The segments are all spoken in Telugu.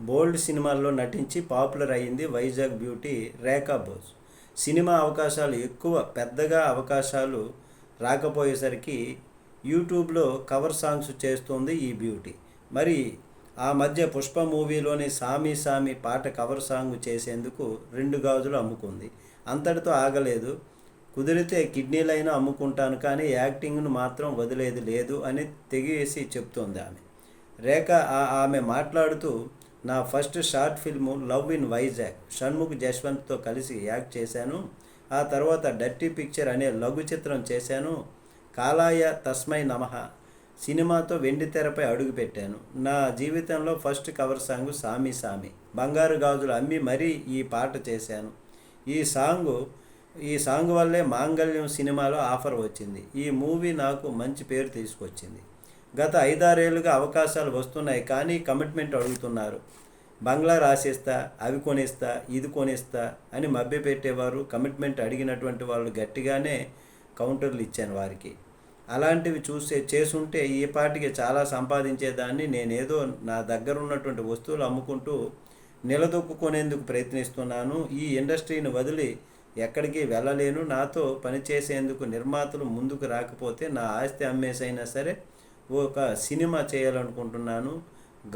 బోల్డ్ సినిమాల్లో నటించి పాపులర్ అయింది వైజాగ్ బ్యూటీ రేఖా బోస్ సినిమా అవకాశాలు ఎక్కువ పెద్దగా అవకాశాలు రాకపోయేసరికి యూట్యూబ్లో కవర్ సాంగ్స్ చేస్తుంది ఈ బ్యూటీ. మరి ఆ మధ్య పుష్ప మూవీలోని సామి సామి పాట కవర్ సాంగ్ చేసేందుకు రెండు గాజులు అమ్ముకుంది. అంతటితో ఆగలేదు. కుదిరితే కిడ్నీలైనా అమ్ముకుంటాను కానీ యాక్టింగ్ను మాత్రం వదిలేది లేదు అని తెగేసి చెప్తోంది ఆమె. రేఖ ఆ- ఆమె మాట్లాడుతూ నా first short film love in Vizag. Shanmukh జశ్వంత్తో కలిసి యాక్ట్ చేశాను. ఆ తర్వాత డర్టీ పిక్చర్ అనే లఘు చిత్రం చేశాను. కాలాయ తస్మై నమః సినిమాతో వెండి తెరపై అడుగుపెట్టాను నా జీవితంలో ఫస్ట్ కవర్ సాంగ్ సామి సామి. బంగారు గాజులు అమ్మి మరీ ఈ పాట చేశాను. ఈ సాంగు ఈ సాంగ్ వల్లే మాంగళ్యం సినిమాలో ఆఫర్ వచ్చింది. ఈ మూవీ నాకు మంచి పేరు తీసుకొచ్చింది. గత ఐదారేళ్ళుగా అవకాశాలు వస్తున్నాయి కానీ కమిట్మెంట్ అడుగుతున్నారు. బంగ్లా రాసేస్తా అవి కొనిస్తా ఇది కొనిస్తా అని మభ్యపెట్టేవారు కమిట్మెంట్ అడిగినటువంటి వాళ్ళు గట్టిగానే కౌంటర్లు ఇచ్చాను వారికి. అలాంటివి చూసే చేసుంటే ఈ పాటికి చాలా సంపాదించేదాన్ని నేనేదో నా దగ్గర ఉన్నటువంటి వస్తువులు అమ్ముకుంటూ నిలదొక్కునేందుకు ప్రయత్నిస్తున్నాను. ఈ ఇండస్ట్రీని వదిలి ఎక్కడికి వెళ్ళలేను. నాతో పనిచేసేందుకు నిర్మాతలు ముందుకు రాకపోతే నా ఆస్తి అమ్మేసైనా సరే ఒక సినిమా చేయాలనుకుంటున్నాను.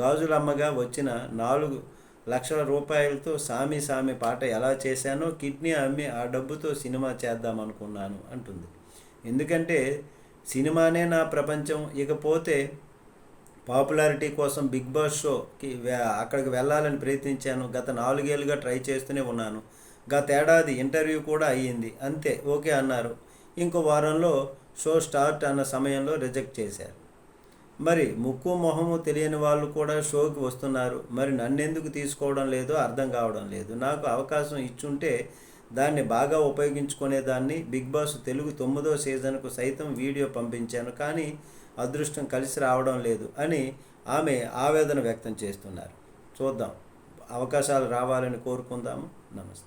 గాజులమ్మగా వచ్చిన నాలుగు లక్షల రూపాయలతో సామి సామి పాట ఎలా చేశానో కిడ్నీ అమ్మి ఆ డబ్బుతో సినిమా చేద్దామనుకున్నాను అంటుంది. ఎందుకంటే సినిమానే నా ప్రపంచం. ఇకపోతే పాపులారిటీ కోసం బిగ్ బాస్ షోకి అక్కడికి వెళ్ళాలని ప్రయత్నించాను. గత నాలుగేళ్ళుగా ట్రై చేస్తూనే ఉన్నాను. గతేడాది ఇంటర్వ్యూ కూడా అయ్యింది. అంతే ఓకే అన్నారు. ఇంకో వారంలో షో స్టార్ట్ అన్న సమయంలో రిజెక్ట్ చేశారు. మరి ముక్కు మొహము తెలియని వాళ్ళు కూడా షోకి వస్తున్నారు. మరి నన్నెందుకు తీసుకోవడం లేదో అర్థం కావడం లేదు. నాకు అవకాశం ఇచ్చుంటే దాన్ని బాగా ఉపయోగించుకునేదాన్ని. బిగ్ బాస్ తెలుగు తొమ్మిదో సీజన్కు సైతం వీడియో పంపించాను. కానీ అదృష్టం కలిసి రావడం లేదు అని ఆమె ఆవేదన వ్యక్తం చేస్తున్నారు. చూద్దాం. అవకాశాలు రావాలని కోరుకుందాము. నమస్తే.